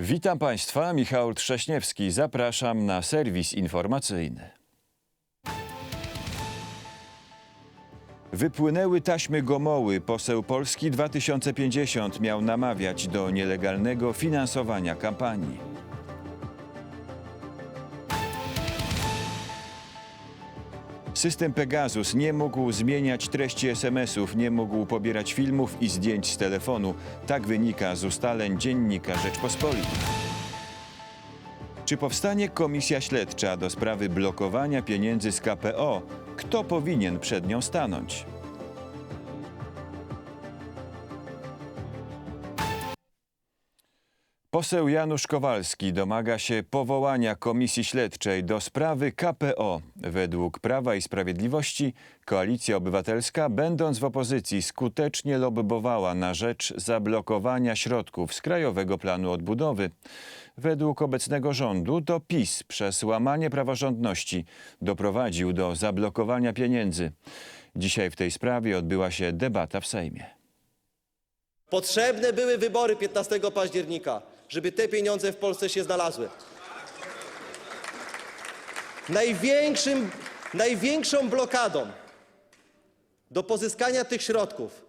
Witam Państwa, Michał Trześniewski. Zapraszam na serwis informacyjny. Wypłynęły taśmy Gomoły. Poseł Polski 2050 miał namawiać do nielegalnego finansowania kampanii. System Pegasus nie mógł zmieniać treści SMS-ów, nie mógł pobierać filmów i zdjęć z telefonu. Tak wynika z ustaleń dziennika Rzeczpospolitej. Czy powstanie komisja śledcza do sprawy blokowania pieniędzy z KPO? Kto powinien przed nią stanąć? Poseł Janusz Kowalski domaga się powołania komisji śledczej do sprawy KPO. Według Prawa i Sprawiedliwości Koalicja Obywatelska, będąc w opozycji, skutecznie lobbowała na rzecz zablokowania środków z Krajowego Planu Odbudowy. Według obecnego rządu to PiS przez łamanie praworządności doprowadził do zablokowania pieniędzy. Dzisiaj w tej sprawie odbyła się debata w Sejmie. Potrzebne były wybory 15 października, żeby te pieniądze w Polsce się znalazły. Największym, największą blokadą do pozyskania tych środków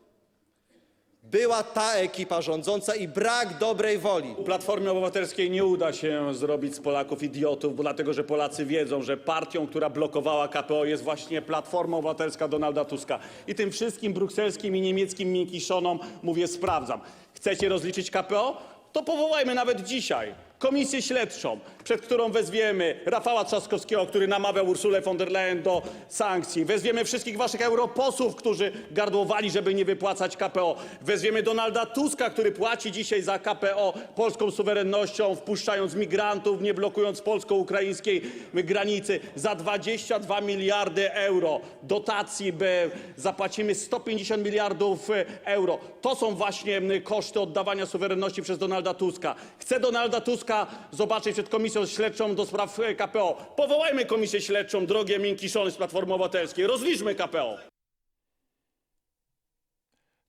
była ta ekipa rządząca i brak dobrej woli. Platformie Obywatelskiej nie uda się zrobić z Polaków idiotów, bo dlatego, że Polacy wiedzą, że partią, która blokowała KPO jest właśnie Platforma Obywatelska Donalda Tuska. I tym wszystkim brukselskim i niemieckim miękiszonom mówię, sprawdzam. Chcecie rozliczyć KPO? To powołajmy nawet dzisiaj komisję śledczą, przed którą wezwiemy Rafała Trzaskowskiego, który namawiał Ursulę von der Leyen do sankcji. Wezwiemy wszystkich waszych europosłów, którzy gardłowali, żeby nie wypłacać KPO. Wezwiemy Donalda Tuska, który płaci dzisiaj za KPO polską suwerennością, wpuszczając migrantów, nie blokując polsko-ukraińskiej granicy. Za 22 miliardy euro dotacji by zapłacimy 150 miliardów e, euro. To są właśnie koszty oddawania suwerenności przez Donalda Tuska. Chcę Donalda Tuska zobaczyć przed komisją śledczą do spraw e, KPO. Powołajmy komisję śledczą, drogie miękiszony z Platformy Obywatelskiej. Rozliczmy KPO.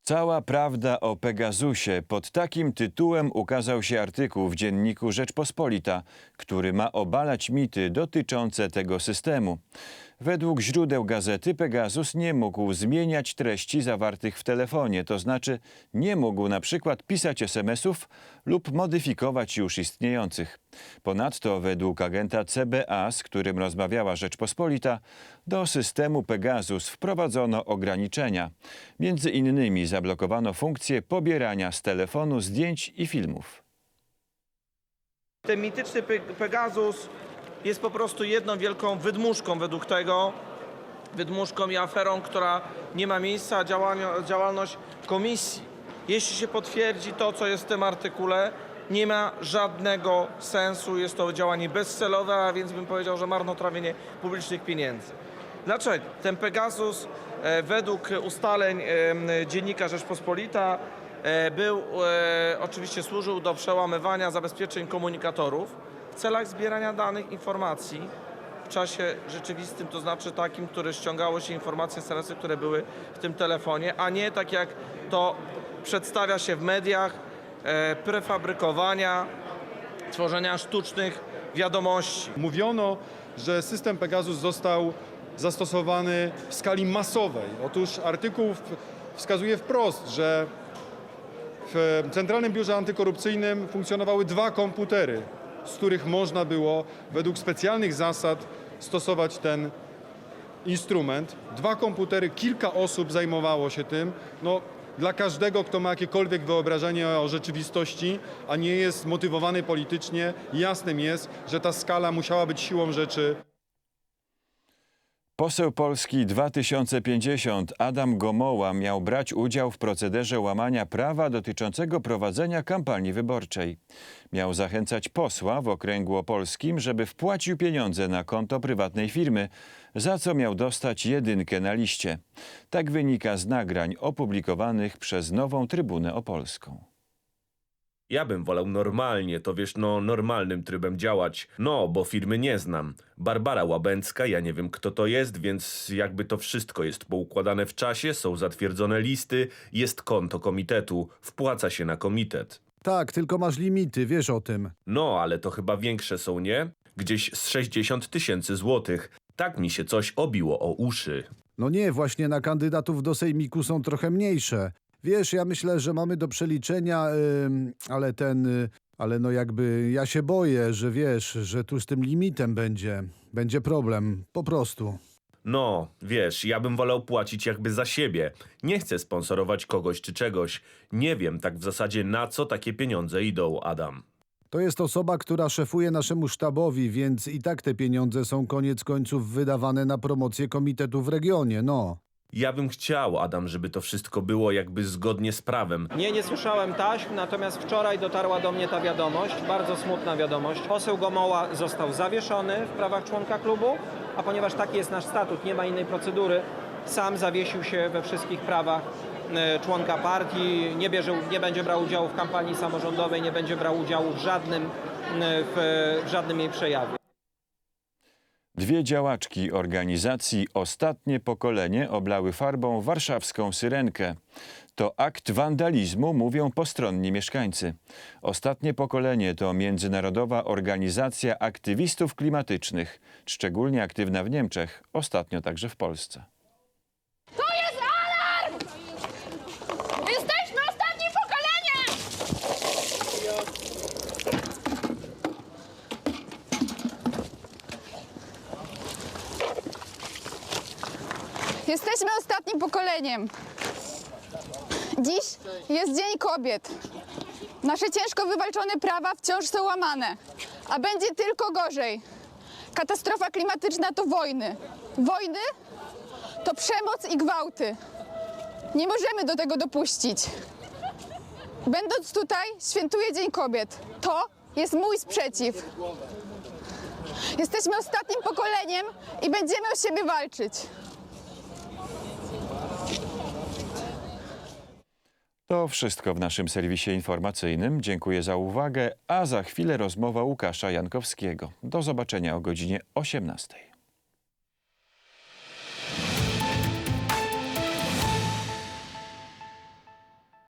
Cała prawda o Pegasusie. Pod takim tytułem ukazał się artykuł w dzienniku Rzeczpospolita, który ma obalać mity dotyczące tego systemu. Według źródeł gazety Pegasus nie mógł zmieniać treści zawartych w telefonie, to znaczy nie mógł na przykład pisać SMS-ów lub modyfikować już istniejących. Ponadto według agenta CBA, z którym rozmawiała Rzeczpospolita, do systemu Pegasus wprowadzono ograniczenia. Między innymi zablokowano funkcję pobierania z telefonu zdjęć i filmów. Ten mityczny Pe- Pegasus jest po prostu jedną wielką wydmuszką według tego, wydmuszką i aferą, która nie ma miejsca, działania, działalność komisji. Jeśli się potwierdzi to, co jest w tym artykule, nie ma żadnego sensu, jest to działanie bezcelowe, a więc bym powiedział, że marnotrawienie publicznych pieniędzy. Dlaczego? Ten Pegasus e, według ustaleń e, dziennika Rzeczpospolita e, był, oczywiście służył do przełamywania zabezpieczeń komunikatorów celach zbierania danych, informacji w czasie rzeczywistym, to znaczy takim, który ściągało się informacje, SMS-y, które były w tym telefonie, a nie tak jak to przedstawia się w mediach, e, prefabrykowania, tworzenia sztucznych wiadomości. Mówiono, że system Pegasus został zastosowany w skali masowej. Otóż artykuł wskazuje wprost, że w Centralnym Biurze Antykorupcyjnym funkcjonowały dwa komputery, z których można było według specjalnych zasad stosować ten instrument. Dwa komputery, kilka osób zajmowało się tym. No, dla każdego, kto ma jakiekolwiek wyobrażenie o rzeczywistości, a nie jest zmotywowany politycznie, jasnym jest, że ta skala musiała być siłą rzeczy Poseł Polski 2050 Adam Gomoła miał brać udział w procederze łamania prawa dotyczącego prowadzenia kampanii wyborczej. Miał zachęcać posła w okręgu opolskim, żeby wpłacił pieniądze na konto prywatnej firmy, za co miał dostać jedynkę na liście. Tak wynika z nagrań opublikowanych przez Nową Trybunę Opolską. Ja bym wolał normalnie, to wiesz, no normalnym trybem działać. No, bo firmy nie znam. Barbara Łabęcka, ja nie wiem kto to jest, więc jakby to wszystko jest poukładane w czasie, są zatwierdzone listy, jest konto komitetu, wpłaca się na komitet. Tak, tylko masz limity, wiesz o tym. No, ale to chyba większe są, nie? Gdzieś z 60 tysięcy złotych. Tak mi się coś obiło o uszy. No nie, właśnie na kandydatów do sejmiku są trochę mniejsze. Wiesz, ja myślę, że mamy do przeliczenia, ale ten, y, ale no jakby ja się boję, że wiesz, że tu z tym limitem będzie, będzie problem, po prostu. No, wiesz, ja bym wolał płacić jakby za siebie. Nie chcę sponsorować kogoś czy czegoś. Nie wiem tak w zasadzie na co takie pieniądze idą, Adam. To jest osoba, która szefuje naszemu sztabowi, więc i tak te pieniądze są koniec końców wydawane na promocję komitetu w regionie, no. Ja bym chciał, Adam, żeby to wszystko było jakby zgodnie z prawem. Nie, nie słyszałem taśm, natomiast wczoraj dotarła do mnie ta wiadomość, bardzo smutna wiadomość. Poseł Gomoła został zawieszony w prawach członka klubu, a ponieważ taki jest nasz statut, nie ma innej procedury, sam zawiesił się we wszystkich prawach e, członka partii, nie, bierze, nie będzie brał udziału w kampanii samorządowej, nie będzie brał udziału w żadnym, e, w, w żadnym jej przejawie. Dwie działaczki organizacji Ostatnie Pokolenie oblały farbą warszawską syrenkę. To akt wandalizmu, mówią postronni mieszkańcy. Ostatnie Pokolenie to międzynarodowa organizacja aktywistów klimatycznych, szczególnie aktywna w Niemczech, ostatnio także w Polsce. To jest alarm! Jesteśmy ostatnim pokoleniem! Jesteśmy ostatnim pokoleniem. Dziś jest Dzień Kobiet. Nasze ciężko wywalczone prawa wciąż są łamane, a będzie tylko gorzej. Katastrofa klimatyczna to wojny. Wojny to przemoc i gwałty. Nie możemy do tego dopuścić. Będąc tutaj, świętuję Dzień Kobiet. To jest mój sprzeciw. Jesteśmy ostatnim pokoleniem i będziemy o siebie walczyć. To wszystko w naszym serwisie informacyjnym. Dziękuję za uwagę, a za chwilę rozmowa Łukasza Jankowskiego. Do zobaczenia o godzinie 18.